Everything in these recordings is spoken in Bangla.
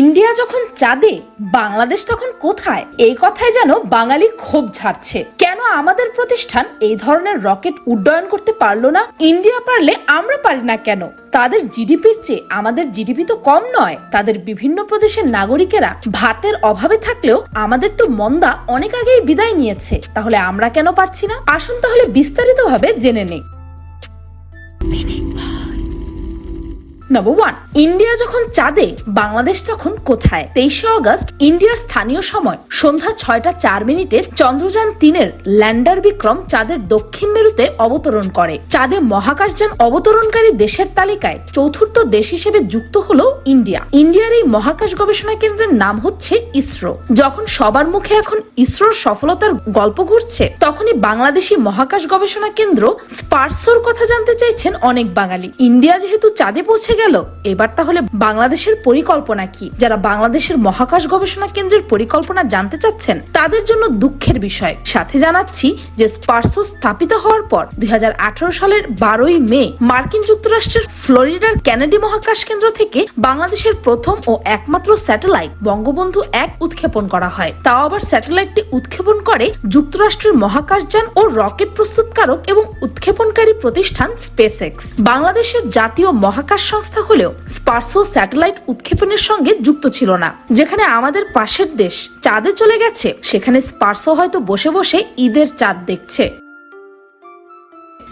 ইন্ডিয়া যখন চাঁদে, বাংলাদেশ তখন কোথায়? এই কথায় যেন বাঙালি ক্ষোভ ঝাড়ছে। কেন আমাদের প্রতিষ্ঠান এই ধরনের রকেট উড্ডয়ন করতে পারল না? ইন্ডিয়া পারলে আমরা পারি না কেন? তাদের জিডিপির চেয়ে আমাদের জিডিপি তো কম নয়। তাদের বিভিন্ন প্রদেশের নাগরিকেরা ভাতের অভাবে থাকলেও আমাদের তো মন্দা অনেক আগেই বিদায় নিয়েছে। তাহলে আমরা কেন পারছি না? আসুন তাহলে বিস্তারিতভাবে জেনে নেই। নম্বর ওয়ান ইন্ডিয়া যখন চাঁদে, বাংলাদেশ তখন কোথায়? তেইশে অগস্ট ইন্ডিয়ার স্থানীয় সময়, সন্ধ্যা ছয়টা চার মিনিটে চন্দ্রযান তিনের ল্যান্ডার বিক্রম চাঁদের দক্ষিণ মেরুতে অবতরণ করে। চাঁদে মহাকাশযান অবতরণকারী দেশের তালিকায় চতুর্থ দেশ হিসেবে যুক্ত হলো ইন্ডিয়া। ইন্ডিয়ার এই মহাকাশ গবেষণা কেন্দ্রের নাম হচ্ছে ইসরো। যখন সবার মুখে এখন ইসরোর সফলতার গল্প ঘুরছে, তখনই বাংলাদেশি মহাকাশ গবেষণা কেন্দ্র স্পার্সোর কথা জানতে চাইছেন অনেক বাঙালি। ইন্ডিয়া যেহেতু চাঁদে পৌঁছে গেল। এবার তাহলে বাংলাদেশের পরিকল্পনা কি? যারা বাংলাদেশের মহাকাশ গবেষণা কেন্দ্রের পরিকল্পনা জানতে চাচ্ছেন, তাদের জন্য দুঃখের বিষয়। সাথে জানাচ্ছি যে স্পার্সো স্থাপিত হওয়ার পর দুই হাজার আঠারো সালের বারোই মে মার্কিন যুক্তরাষ্ট্রের ফ্লোরিডার কেনেডি মহাকাশ কেন্দ্র থেকে বাংলাদেশের প্রথম ও একমাত্র স্যাটেলাইট বঙ্গবন্ধু এক উৎক্ষেপণ করা হয়। তাও আবার স্যাটেলাইটটি উৎক্ষেপণ করে যুক্তরাষ্ট্রের মহাকাশযান ও রকেট প্রস্তুতকারক এবং উৎক্ষেপণকারী প্রতিষ্ঠান স্পেসএক্স। বাংলাদেশের জাতীয় মহাকাশ সংস্থা হলেও স্পার্সো স্যাটেলাইট উৎক্ষেপণের সঙ্গে যুক্ত ছিল না। যেখানে আমাদের পাশের দেশ চাঁদে চলে গেছে, সেখানে স্পার্সো হয়তো বসে বসে ঈদের চাঁদ দেখছে।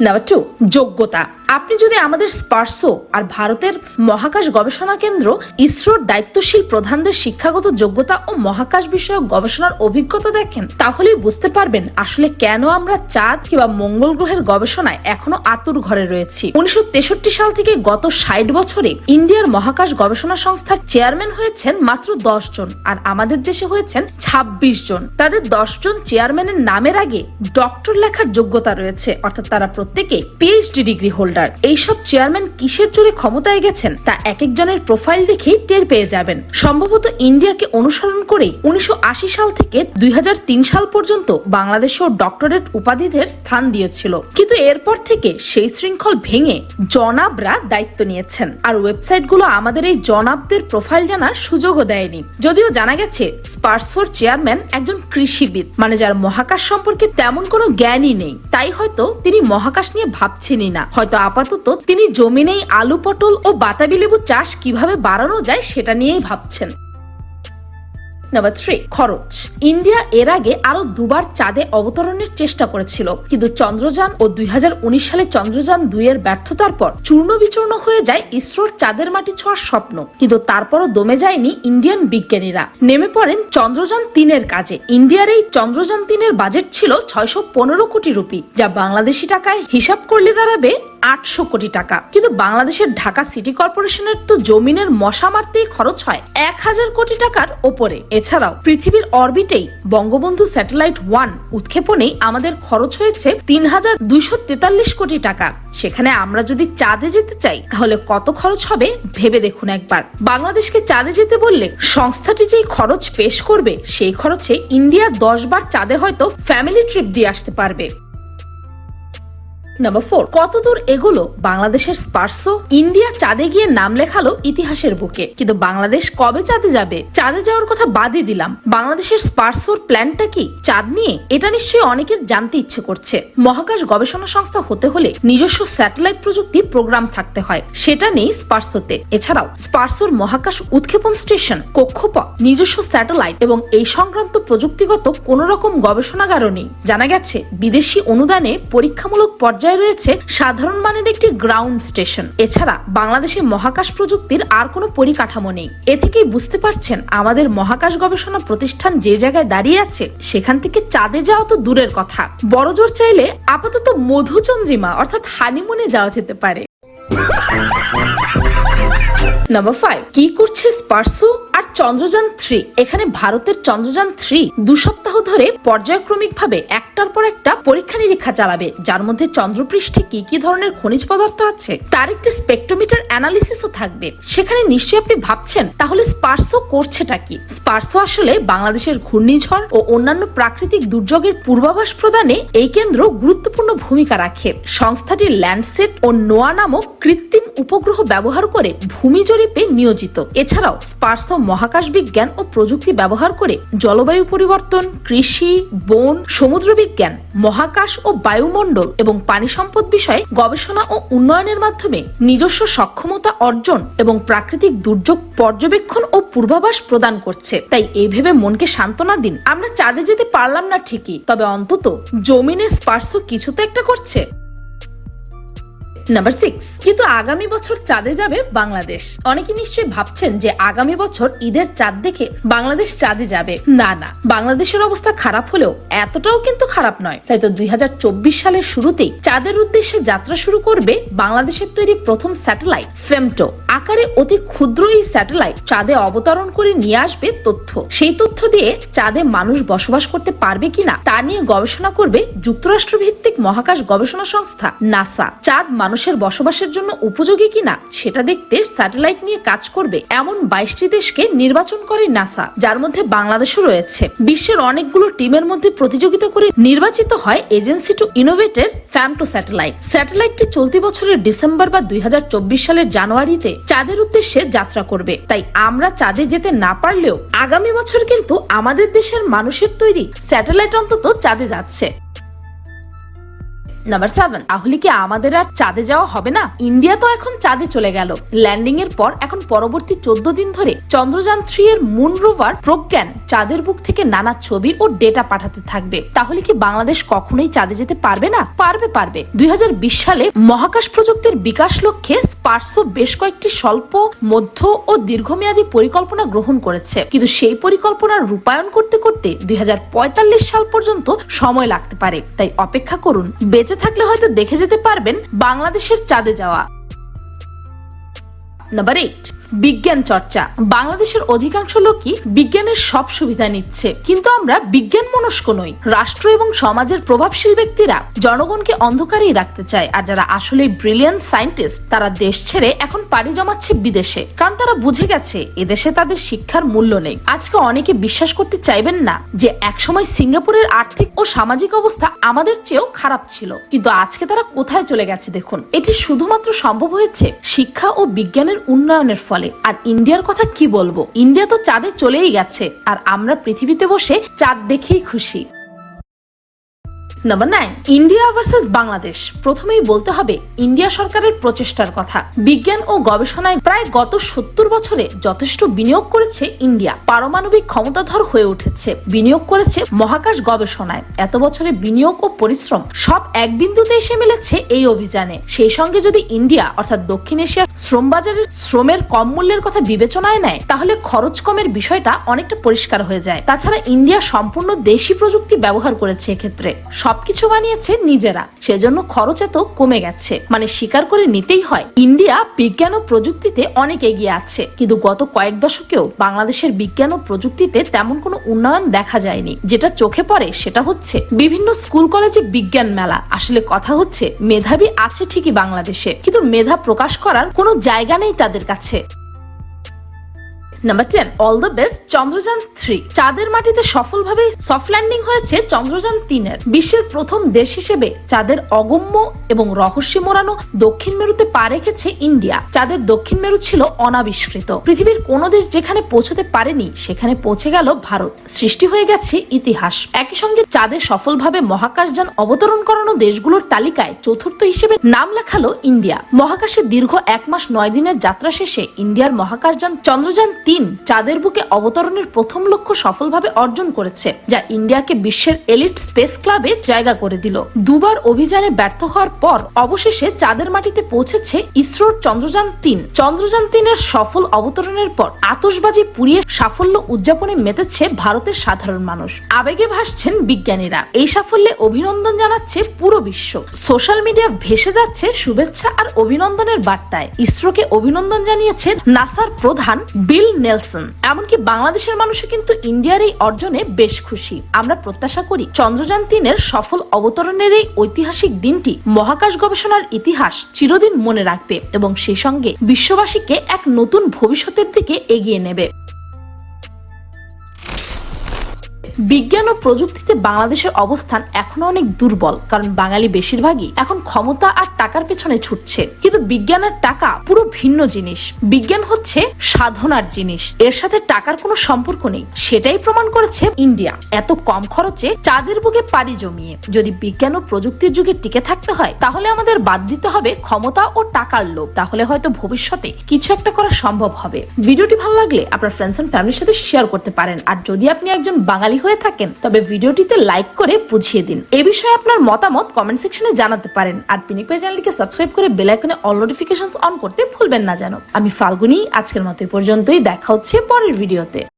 নাম্বার টু যোগ্যতা। আপনি যদি আমাদের স্পার্সো আর ভারতের মহাকাশ গবেষণা কেন্দ্র ইসরোর দায়িত্বশীল প্রধানদের শিক্ষাগত যোগ্যতা ও মহাকাশ বিষয়ক গবেষণার অভিজ্ঞতা দেখেন, তাহলেই বুঝতে পারবেন আসলে কেন আমরা চাঁদ কিংবা মঙ্গল গ্রহের গবেষণায় এখনও আতুর ঘরে রয়েছি। উনিশশো তেষট্টি সাল থেকে গত ষাট বছরে ইন্ডিয়ার মহাকাশ গবেষণা সংস্থার চেয়ারম্যান হয়েছেন মাত্র দশ জন আর আমাদের দেশে হয়েছেন ২৬ জন। তাদের দশ জন চেয়ারম্যানের নামের আগে ডক্টর লেখার যোগ্যতা রয়েছে, অর্থাৎ তারা প্রত্যেকে পিএইচডি ডিগ্রি হোল্ডার এইসব চেয়ারম্যান কিসের জোরে ক্ষমতায় গেছেন? তা এক একজনের প্রোফাইল দেখেই টের পেয়ে যাবেন। সম্ভবত ইন্ডিয়াকে অনুসরণ করে উনিশশো সাল থেকে দুই সাল পর্যন্ত বাংলাদেশেও ডক্টরেট উপাধিদের স্থান দিয়েছিল। কিন্তু এরপর থেকে সেই শৃঙ্খল ভেঙে জনাবরা দায়িত্ব নিয়েছেন। আর ওয়েবসাইটগুলো আমাদের এই জনাবদের প্রোফাইল জানার সুযোগও দেয়নি। যদিও জানা গেছে, স্পার্সোর চেয়ারম্যান একজন কৃষিবিদ। মানে যার মহাকাশ সম্পর্কে তেমন কোনো জ্ঞানই নেই। তাই হয়তো তিনি মহাকাশ নিয়ে ভাবছেনই না। হয়তো আপাতত তিনি জমিনেই আলু পটল ও বাতাবি লেবু চাষ কীভাবে বাড়ানো যায় সেটা নিয়েই ভাবছেন। নাম্বার থ্রি খরচ। ইন্ডিয়া এর আগে আরও দুবার চাঁদে অবতরণের চেষ্টা করেছিল, কিন্তু চন্দ্রযান ও দু হাজার উনিশ সালে চন্দ্রযান দুই এর ব্যর্থতার পর চূর্ণ বিচূর্ণ হয়ে যায় ইসরোর চাঁদের মাটি ছোঁয়ার স্বপ্ন, কিন্তু তারপরও দমে যায়নি ইন্ডিয়ান বিজ্ঞানীরা। নেমে পড়েন চন্দ্রযান তিনের কাজে। ইন্ডিয়ার এই চন্দ্রযান তিনের বাজেট ছিল ছয়শো পনেরো কোটি রুপি, যা বাংলাদেশি টাকায় হিসাব করলে দাঁড়াবে আটশো কোটি টাকা। কিন্তু বাংলাদেশের ঢাকা সিটি কর্পোরেশনের তো জমিনের মশা মারতেই খরচ হয় এক হাজার কোটি টাকার ওপরে। এছাড়াও পৃথিবীর অরবিটেই বঙ্গবন্ধু স্যাটেলাইট ওয়ান উৎক্ষেপণেই আমাদের খরচ হয়েছে তিন হাজার দুইশো তেতাল্লিশ কোটি টাকা। সেখানে আমরা যদি চাঁদে যেতে চাই, তাহলে কত খরচ হবে ভেবে দেখুন একবার। বাংলাদেশকে চাঁদে যেতে বললে সংস্থাটি যেই খরচ পেশ করবে, সেই খরচে ইন্ডিয়া দশ বার চাঁদে হয়তো ফ্যামিলি ট্রিপ দিয়ে আসতে পারবে। নাম্বার ফোর কতদূর এগুলো বাংলাদেশের স্পার্সো? ইন্ডিয়া চাঁদে গিয়ে নাম লেখালো ইতিহাসের বুকে। কিন্তু বাংলাদেশ কবে চাঁদে যাবে? চাঁদে যাওয়ার কথা বাদই দিলাম। বাংলাদেশের স্পার্সোর প্ল্যানটা কি চাঁদ নিয়ে? এটা নিশ্চয়ই অনেকের জানতে ইচ্ছে করছে। মহাকাশ গবেষণা সংস্থা হতে হলে নিজস্ব স্যাটেলাইট প্রযুক্তি প্রোগ্রাম থাকতে হয়। সেটা নেই স্পার্সোতে। এছাড়াও স্পার্সোর মহাকাশ উৎক্ষেপণ স্টেশন, কক্ষপথ, নিজস্ব স্যাটেলাইট এবং এই সংক্রান্ত প্রযুক্তিগত কোন রকম গবেষণাগারও নেই। জানা গেছে, বিদেশি অনুদানে পরীক্ষামূলক পর্যায়ে রয়েছে সাধারণ মানের একটি গ্রাউন্ড স্টেশন এছাড়া বাংলাদেশে মহাকাশ প্রযুক্তির আর কোনো পরিকাঠামো নেই। এ থেকেই বুঝতে পারছেন আমাদের মহাকাশ গবেষণা প্রতিষ্ঠান যে জায়গায় দাঁড়িয়ে আছে, সেখান থেকে চাঁদে যাওয়া তো দূরের কথা। বড় জোর চাইলে আপাতত মধুচন্দ্রিমা অর্থাৎ হানিমুনে যাওয়া যেতে পারে। নাম্বার ফাইভ কি করছে স্পার্সো আর চন্দ্রযান থ্রি এখানে ভারতের চন্দ্রযান থ্রি দু সপ্তাহ ধরে পর্যায়ক্রমিক ভাবে একটার পর একটা পরীক্ষা নিরীক্ষা চালাবে। যার মধ্যে চন্দ্রপৃষ্ঠে কি কি ধরনের খনিজ পদার্থ আছে, তার একটি স্পেকট্রোমিটার অ্যানালিসিসও থাকবে। সেখানে নিশ্চয়ই আপনি ভাবছেন, তাহলে স্পার্সো করছেটা কি? স্পার্সো আসলে বাংলাদেশের ঘূর্ণিঝড় ও অন্যান্য প্রাকৃতিক দুর্যোগের পূর্বাভাস প্রদানে এই কেন্দ্র গুরুত্বপূর্ণ ভূমিকা রাখে। সংস্থাটি ল্যান্ডসেট ও নোয়া নামক কৃত্রিম উপগ্রহ ব্যবহার করে ভূমি জরিপে নিয়োজিত। এছাড়াও স্পার্সো মহাকাশ বিজ্ঞান ও প্রযুক্তি ব্যবহার করে জলবায়ু পরিবর্তন, কৃষি, বন সমুদ্র বিজ্ঞান মহাকাশ ও বায়ুমণ্ডল এবং পানি সম্পদ বিষয়ে গবেষণা ও উন্নয়নের মাধ্যমে নিজস্ব সক্ষমতা অর্জন এবং প্রাকৃতিক দুর্যোগ পর্যবেক্ষণ ও পূর্বাভাস প্রদান করছে। তাই এই ভেবে মনকে সান্ত্বনা দিন। আমরা চাঁদে যেতে পারলাম না ঠিকই, তবে অন্তত জমিনে স্পার্শ কিছু তো একটা করছে। নাম্বার সিক্স কিন্তু আগামী বছর চাঁদে যাবে বাংলাদেশ। অনেকে নিশ্চয়ই ভাবছেন যে আগামী বছর ঈদের চাঁদ দেখে বাংলাদেশ চাঁদে যাবে। না না। বাংলাদেশের অবস্থা খারাপ হলেও এতটাও কিন্তু খারাপ নয়। তাই তো দুই সালের শুরুতেই চাঁদের উদ্দেশ্যে যাত্রা শুরু করবে বাংলাদেশের তৈরি প্রথম স্যাটেলাইট, ফেমটো। আকারে অতি ক্ষুদ্র এই স্যাটেলাইট চাঁদে অবতরণ করে নিয়ে আসবে তথ্য। সেই তথ্য দিয়ে চাঁদে মানুষ বসবাস করতে পারবে কিনা তা নিয়ে গবেষণা করবে যুক্তরাষ্ট্র ভিত্তিক মহাকাশ গবেষণা সংস্থা, নাসা। চাঁদ মানুষের বসবাসের জন্য উপযোগী কিনা সেটা দেখতে স্যাটেলাইট নিয়ে কাজ করবে এমন বাইশটি দেশকে নির্বাচন করে নাসা, যার মধ্যে বাংলাদেশও রয়েছে। বিশ্বের অনেকগুলো টিমের মধ্যে প্রতিযোগিতা করে নির্বাচিত হয় এজেন্সি টু ইনোভেটের ফ্যামটো স্যাটেলাইট। স্যাটেলাইটটি চলতি বছরের ডিসেম্বর বা দুই হাজার চব্বিশ সালের জানুয়ারিতে চাঁদের উদ্দেশ্যে যাত্রা করবে। তাই আমরা চাঁদে যেতে না পারলেও আগামী বছর কিন্তু আমাদের দেশের মানুষের তৈরি স্যাটেলাইট অন্তত চাঁদে যাচ্ছে। নাম্বার সেভেন তাহলে কি আমাদের আর চাঁদে যাওয়া হবে না? ইন্ডিয়া তো এখন চাঁদে চলে গেল। ল্যান্ডিং এর পর এখন পরবর্তী চোদ্দ দিন ধরে চন্দ্রযান থ্রি এর মুন রোভার প্রজ্ঞান চাঁদের বুক থেকে নানা ছবি ও ডেটা পাঠাতে থাকবে। তাহলে কি বাংলাদেশ কখনোই চাঁদে যেতে পারবে না? পারবে পারবে। দুই হাজার বিশ সালে মহাকাশ প্রযুক্তির বিকাশ লক্ষ্যে স্পার্সো বেশ কয়েকটি স্বল্প, মধ্য ও দীর্ঘমেয়াদী পরিকল্পনা গ্রহণ করেছে। কিন্তু সেই পরিকল্পনা রূপায়ণ করতে করতে দুই হাজার পঁয়তাল্লিশ সাল পর্যন্ত সময় লাগতে পারে। তাই অপেক্ষা করুন। বেঁচে থাকলে হয়তো দেখে যেতে পারবেন বাংলাদেশের চাঁদে যাওয়া। নাম্বার এইট বিজ্ঞান চর্চা। বাংলাদেশের অধিকাংশ লোকই বিজ্ঞানের সব সুবিধা নিচ্ছে। কিন্তু আমরা বিজ্ঞান মনস্ক নই। রাষ্ট্র এবং সমাজের প্রভাবশীল ব্যক্তিরা জনগণকে অন্ধকারেই রাখতে চায়। আর যারা আসলে ব্রিলিয়ান্ট সায়েন্টিস্ট, তারা দেশ ছেড়ে এখন পাড়ি জমাচ্ছে বিদেশে। কারণ তারা বুঝে গেছে, এদেশে তাদের শিক্ষার মূল্য নেই। আজকে অনেকে বিশ্বাস করতে চাইবেন না যে একসময় সিঙ্গাপুরের আর্থিক ও সামাজিক অবস্থা আমাদের চেয়েও খারাপ ছিল। কিন্তু আজকে তারা কোথায় চলে গেছে দেখুন। এটি শুধুমাত্র সম্ভব হয়েছে শিক্ষা ও বিজ্ঞানের উন্নয়নের ফলে। আর ইন্ডিয়ার কথা কি বলব? ইন্ডিয়া তো চাঁদে চলেই গেছে। আর আমরা পৃথিবীতে বসে চাঁদ দেখেই খুশি। Number nine India versus Bangladesh প্রথমেই বলতে হবে ইন্ডিয়া সরকারের প্রচেষ্টার কথা। বিজ্ঞান ও গবেষণায় প্রায় গত সত্তর বছরে যথেষ্ট বিনিয়োগ করেছে ইন্ডিয়া। পারমাণবিক ক্ষমতাধর হয়ে উঠেছে। বিনিয়োগ করেছে মহাকাশ গবেষণায়। এত বছরে বিনিয়োগ ও পরিশ্রম সব এক বিন্দুতে এসে মিলেছে এই অভিযানে। সেই সঙ্গে যদি ইন্ডিয়া, অর্থাৎ দক্ষিণ এশিয়ার শ্রম বাজারের শ্রমের কম মূল্যের কথা বিবেচনায় নেয়, তাহলে খরচ কমের বিষয়টা অনেকটা পরিষ্কার হয়ে যায়। তাছাড়া ইন্ডিয়া সম্পূর্ণ দেশি প্রযুক্তি ব্যবহার করেছে এক্ষেত্রে। সবকিছু বানিয়েছে নিজেরা। সেজন্য খরচ এত কমে গেছে। মানে স্বীকার করে নিতেই হয়। ইন্ডিয়া বিজ্ঞান ও প্রযুক্তিতে অনেক এগিয়ে আছে। কিন্তু গত কয়েক দশকেও বাংলাদেশের বিজ্ঞান ও প্রযুক্তিতে তেমন কোনো উন্নয়ন দেখা যায়নি। যেটা চোখে পড়ে সেটা হচ্ছে বিভিন্ন স্কুল, কলেজে বিজ্ঞান মেলা। আসলে কথা হচ্ছে, মেধাবী আছে ঠিকই বাংলাদেশে। কিন্তু মেধা প্রকাশ করার কোনো জায়গা নেই তাদের কাছে। Number ten all the best Chandrayaan three চাঁদের মাটিতে সফলভাবে সফট ল্যান্ডিং হয়েছে চন্দ্রযান তিনের। বিশ্বের প্রথম দেশ হিসেবে চাঁদের অগম্য এবং রহস্যে মোড়ানো দক্ষিণ মেরুতে পা রেখেছে ইন্ডিয়া। চাঁদের দক্ষিণ মেরু ছিল অনাবিষ্কৃত। পৃথিবীর কোনো দেশ যেখানে পৌঁছতে পারেনি, সেখানে পৌঁছে গেল ভারত। সৃষ্টি হয়ে গেছে ইতিহাস। একই সঙ্গে চাঁদে সফলভাবে মহাকাশযান অবতরণ করানো দেশগুলোর তালিকায় চতুর্থ হিসেবে নাম লেখালো ইন্ডিয়া। মহাকাশে দীর্ঘ এক মাস নয় দিনের যাত্রা শেষে ইন্ডিয়ার মহাকাশযান চন্দ্রযান তিন চাঁদের বুকে অবতরণের প্রথম লক্ষ্য সফলভাবে অর্জন করেছে, যা ইন্ডিয়াকে বিশ্বের এলিট স্পেস ক্লাবে জায়গা করে দিল। দুবার অভিযানে ব্যর্থ হওয়ার পর অবশেষে চাঁদের মাটিতে পৌঁছেছে ইসরোর চন্দ্রযান তিন। চন্দ্রযান তিনের সফল অবতরণের পর আতশবাজি পুড়িয়ে সাফল্য উদযাপনে মেতেছে ভারতের সাধারণ মানুষ। আবেগে ভাসছেন বিজ্ঞানীরা। এই সাফল্যে অভিনন্দন জানাচ্ছে পুরো বিশ্ব। সোশ্যাল মিডিয়া ভেসে যাচ্ছে শুভেচ্ছা আর অভিনন্দনের বার্তায়। ইসরোকে অভিনন্দন জানিয়েছে নাসার প্রধান বিল নেলসন। এমনকি বাংলাদেশের মানুষও কিন্তু ইন্ডিয়ার এই অর্জনে বেশ খুশি। আমরা প্রত্যাশা করি চন্দ্রযান তিনের সফল অবতরণের এই ঐতিহাসিক দিনটি মহাকাশ গবেষণার ইতিহাস চিরদিন মনে রাখবে এবং সেই সঙ্গে বিশ্ববাসীকে এক নতুন ভবিষ্যতের দিকে এগিয়ে নেবে। বিজ্ঞান ও প্রযুক্তিতে বাংলাদেশের অবস্থান এখনও অনেক দুর্বল, কারণ বাঙালি বেশিরভাগই এখন ক্ষমতা আর টাকার পেছনে ছুটছে। কিন্তু বিজ্ঞান আর টাকা পুরো ভিন্ন জিনিস। বিজ্ঞান হচ্ছে সাধনার জিনিস। এর সাথে টাকার কোনো সম্পর্ক নেই। সেটাই প্রমাণ করেছে ইন্ডিয়া। এত কম খরচে চাঁদের বুকে পাড়ি জমিয়ে। যদি বিজ্ঞান ও প্রযুক্তির যুগে টিকে থাকতে হয়, তাহলে আমাদের বাদ দিতে হবে ক্ষমতা ও টাকার লোভ। তাহলে হয়তো ভবিষ্যতে কিছু একটা করা সম্ভব হবে। ভিডিওটি ভালো লাগলে আপনার ফ্রেন্ডস এন্ড ফ্যামিলির সাথে শেয়ার করতে পারেন। আর যদি আপনি একজন বাঙালি হয়ে থাকেন, তবে ভিডিওটিতে লাইক করে বুঝিয়ে দিন। এ বিষয়ে আপনার মতামত কমেন্ট সেকশনে জানাতে পারেন, আর পিনিক পাই চ্যানেলটিকে সাবস্ক্রাইব করে বেল আইকনে অল নোটিফিকেশন অন করতে ভুলবেন না জানো আমি ফাল্গুনি, আজকের মতো পর্যন্তই, দেখা হচ্ছে পরের ভিডিওতে